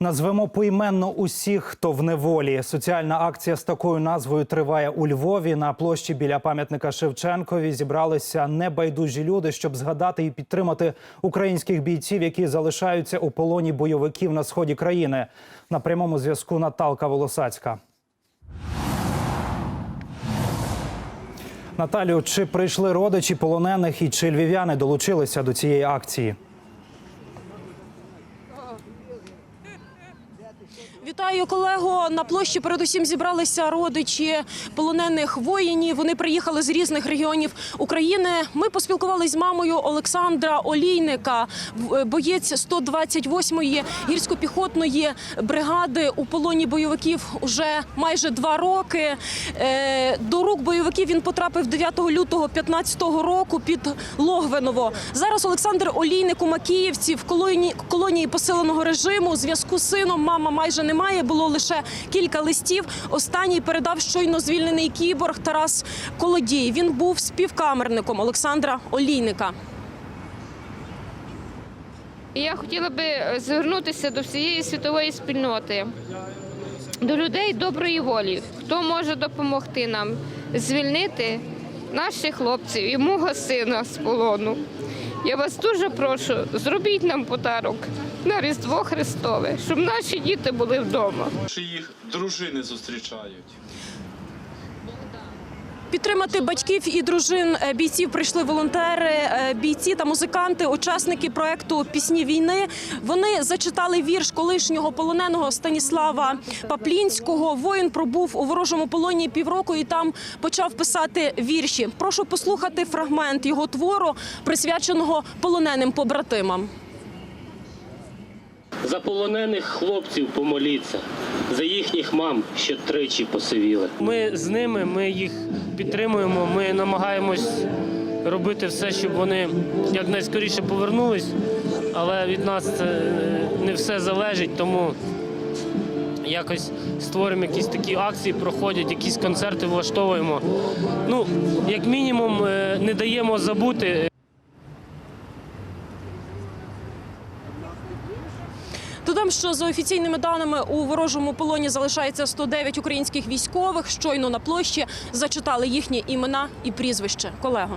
Назвемо поіменно усіх, хто в неволі. Соціальна акція з такою назвою триває у Львові. На площі біля пам'ятника Шевченкові зібралися небайдужі люди, щоб згадати і підтримати українських бійців, які залишаються у полоні бойовиків на сході країни. На прямому зв'язку Наталка Волосацька. Наталю, чи прийшли родичі полонених і чи львів'яни долучилися до цієї акції? Вітаю колего. На площі передусім зібралися родичі полонених воїнів. Вони приїхали з різних регіонів України. Ми поспілкувалися з мамою Олександра Олійника, боєць 128-ї гірсько-піхотної бригади у полоні бойовиків уже майже два роки. Е, До рук бойовиків він потрапив 9 лютого 15 року під Логвиново. Зараз Олександр Олійник у Макіївці в колонії, колонії посиленого режиму. Зв'язку з сином мама майже немає. Було лише кілька листів. Останній передав щойно звільнений кіборг Тарас Колодій. Він був співкамерником Олександра Олійника. Я хотіла би звернутися до всієї світової спільноти, до людей доброї волі, хто може допомогти нам звільнити наших хлопців і мого сина з полону. Я вас дуже прошу, зробіть нам подарок на Різдво Христове, щоб наші діти були вдома. Чи їх дружини зустрічають? Підтримати батьків і дружин е, бійців прийшли волонтери, е, бійці та музиканти, учасники проекту Пісні війни. Вони зачитали вірш колишнього полоненого Станіслава Паплінського. Воїн пробув у ворожому полоні півроку і там почав писати вірші. Прошу послухати фрагмент його твору, присвяченого полоненим побратимам. За полонених хлопців помоліться, за їхніх мам, що тричі посивіли. Ми з ними, ми їх підтримуємо. Ми намагаємось робити все, щоб вони якнайскоріше повернулись, але від нас це не все залежить, тому якось створюємо якісь такі акції, проходять, якісь концерти влаштовуємо. Ну, як мінімум, е, не даємо забути Додам, що за офіційними даними у ворожому полоні залишається 109 українських військових. Щойно на площі зачитали їхні імена і прізвище. Колего.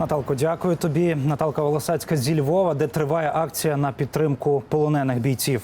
Наталко, дякую тобі. Наталка Волосацька зі Львова, де триває акція на підтримку полонених бійців.